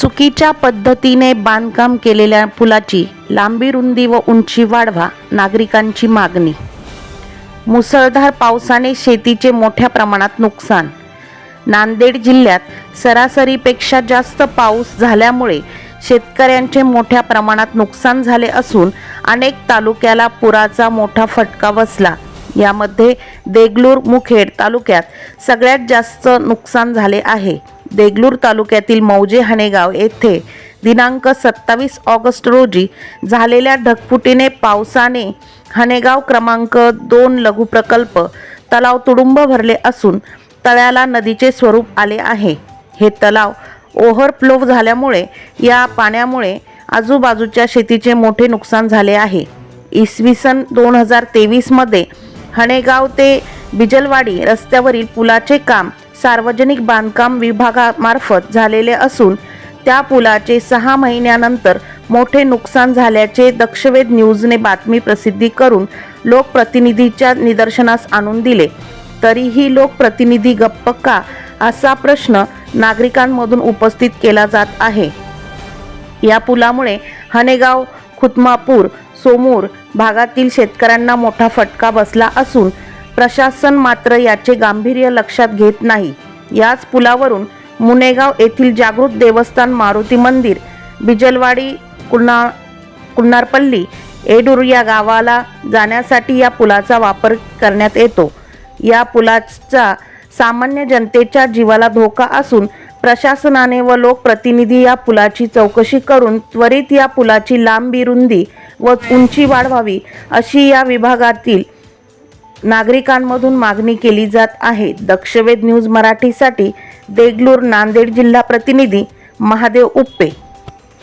चुकीच्या पद्धतीने बांधकाम केलेल्या पुलाची लांबी रुंदी व उंची वाढवा नागरिकांची मागणी. मुसळधार पावसाने शेतीचे मोठ्या प्रमाणात नुकसान. नांदेड जिल्ह्यात सरासरीपेक्षा जास्त पाऊस झाल्यामुळे शेतकऱ्यांचे मोठ्या प्रमाणात नुकसान झाले असून अनेक तालुक्याला पुराचा मोठा फटका बसला. यामध्ये देगलूर मुखेड तालुक्यात सगळ्यात जास्त नुकसान झाले आहे. देगलूर तालुक्यातील मौजे हणेगाव येथे दिनांक सत्तावीस ऑगस्ट रोजी झालेल्या ढगफुटीने पावसाने हणेगाव क्रमांक दोन लघु प्रकल्प तलाव तुडुंब भरले असून तळ्याला नदीचे स्वरूप आले आहे. हे तलाव ओव्हरफ्लो झाल्यामुळे या पाण्यामुळे आजूबाजूच्या शेतीचे मोठे नुकसान झाले आहे. इसवी सन दोन हजार तेवीसमध्ये हणेगाव ते बिजलवाडी रस्त्यावरील पुलाचे काम सार्वजनिक बांधकाम विभागामार्फत झालेले असून त्या पुलाचे सहा महिन्यानंतर मोठे नुकसान झाल्याचे दक्षवेध न्यूजने बातमी प्रसिद्धी करून लोकप्रतिनिधीच्या निदर्शनास आणून दिले. तरीही लोकप्रतिनिधी गप्प का? असा प्रश्न नागरिकांमधून उपस्थित केला जात आहे. या पुलामुळे हनेगाव खुतमापूर सोमूर भागातील शेतकऱ्यांना मोठा फटका बसला असून प्रशासन मात्र याचे गांभीर्य लक्षात घेत नाही. याच पुलावरून मुनेगाव येथील जागृत देवस्थान मारुती मंदिर बिजलवाडी कुन्हा कुन्नारपल्ली एडूर या गावाला जाण्यासाठी या पुलाचा वापर करण्यात येतो. या पुलाचा सामान्य जनतेच्या जीवाला धोका असून प्रशासनाने व लोकप्रतिनिधी या पुलाची चौकशी करून त्वरित या पुलाची लांबी रुंदी व उंची वाढवावी अशी या विभागातील नागरिकांमधून मागणी केली जात आहे. दक्षवेध न्यूज मराठीसाठी देगलूर नांदेड जिल्हा प्रतिनिधी महादेव उप्पे